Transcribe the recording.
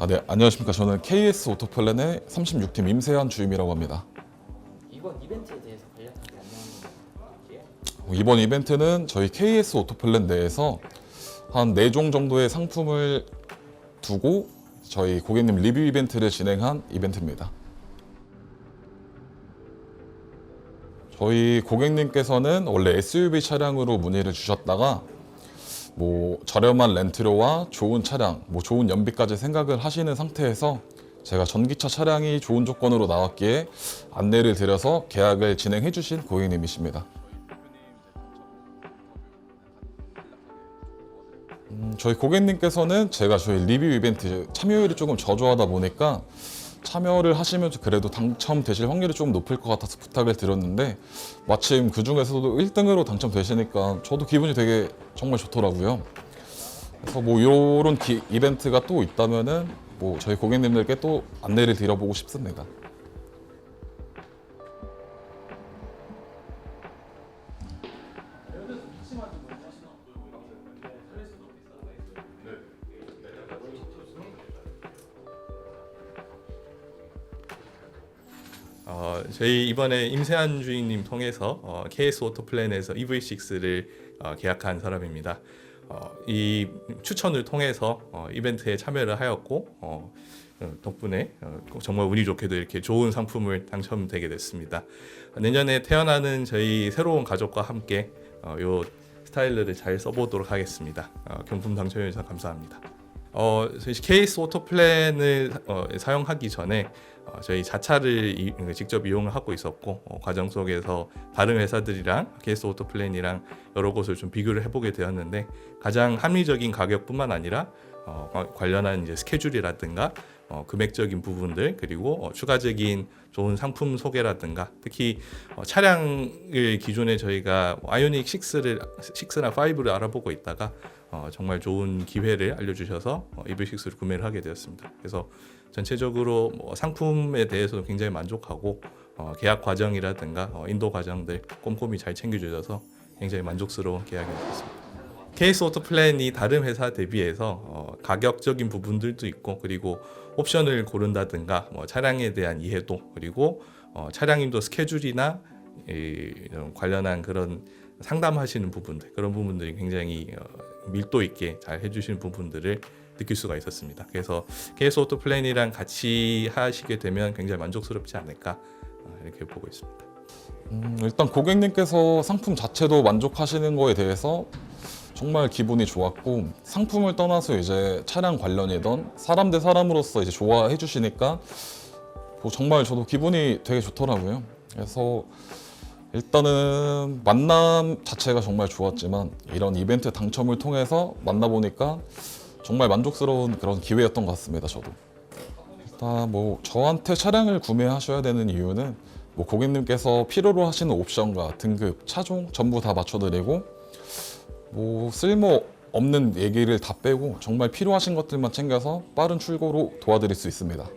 아, 네, 안녕하십니까. 저는 KS 오토플랜의 36팀 임세한 주임이라고 합니다. 이번 이벤트에 대해서 간략하게. 이번 이벤트는 저희 KS 오토플랜 내에서 한 4종 정도의 상품을 두고 저희 고객님 리뷰 이벤트를 진행한 이벤트입니다. 저희 고객님께서는 원래 SUV 차량으로 문의를 주셨다가 뭐 저렴한 렌트료와 좋은 차량, 뭐 좋은 연비까지 생각을 하시는 상태에서 제가 전기차 차량이 좋은 조건으로 나왔기에 안내를 드려서 계약을 진행해 주신 고객님이십니다. 음, 저희 고객님께서는 제가 저희 리뷰 이벤트 참여율이 조금 저조하다 보니까 참여를 하시면 그래도 당첨되실 확률이 좀 높을 것 같아서 부탁을 드렸는데 마침 그 중에서도 1등으로 당첨되시니까 저도 기분이 되게 정말 좋더라고요. 그래서 뭐 이런 이벤트가 또 있다면은 뭐 저희 고객님들께 또 안내를 드려보고 싶습니다. 어, 저희 이번에 임세한 주인님 통해서 어, KS 오토플랜에서 EV6를 어, 계약한 사람입니다. 어, 이 추천을 통해서 어, 이벤트에 참여를 하였고 어, 어, 덕분에 어, 정말 운이 좋게도 이렇게 좋은 상품을 당첨되게 됐습니다. 내년에 태어나는 저희 새로운 가족과 함께 어, 요 스타일러를 잘 써보도록 하겠습니다. 어, 경품 당첨 해 주셔서 감사합니다. 어, 저희 케이스 오토 플랜을 어, 사용하기 전에 어, 저희 자차를 이- 직접 이용을 하고 있었고 어, 과정 속에서 다른 회사들이랑 케이스 오토 플랜이랑 여러 곳을 좀 비교를 해보게 되었는데 가장 합리적인 가격뿐만 아니라 어, 과- 관련한 이제 스케줄이라든가 어, 금액적인 부분들 그리고 어, 추가적인 좋은 상품 소개라든가 특히 어, 차량을 기존에 저희가 아이오닉 6를 6나 5를 알아보고 있다가 어, 정말 좋은 기회를 알려주셔서 어, EV6를 구매를 하게 되었습니다. 그래서 전체적으로 뭐 상품에 대해서도 굉장히 만족하고 어, 계약 과정이라든가 어, 인도 과정들 꼼꼼히 잘 챙겨주셔서 굉장히 만족스러운 계약이 되었습니다. 케이스 오토 플랜이 다른 회사 대비해서 어, 가격적인 부분들도 있고 그리고 옵션을 고른다든가 뭐 차량에 대한 이해도 그리고 어, 차량님도 스케줄이나 이, 관련한 그런 상담하시는 부분들 그런 부분들이 굉장히 어, 밀도 있게 잘 해주시는 부분들을 느낄 수가 있었습니다. 그래서 케이스 오토 플랜이랑 같이 하시게 되면 굉장히 만족스럽지 않을까 어, 이렇게 보고 있습니다. 음, 일단 고객님께서 상품 자체도 만족하시는 거에 대해서 정말 기분이 좋았고 상품을 떠나서 이제 차량 관련이던 사람 대 사람으로서 이제 좋아해 주시니까 뭐 정말 저도 기분이 되게 좋더라고요. 그래서 일단은 만남 자체가 정말 좋았지만 이런 이벤트 당첨을 통해서 만나보니까 정말 만족스러운 그런 기회였던 것 같습니다. 저도. 일단 뭐 저한테 차량을 구매하셔야 되는 이유는 뭐 고객님께서 필요로 하시는 옵션과 등급, 차종 전부 다 맞춰드리고 뭐 쓸모 없는 얘기를 다 빼고 정말 필요하신 것들만 챙겨서 빠른 출고로 도와드릴 수 있습니다.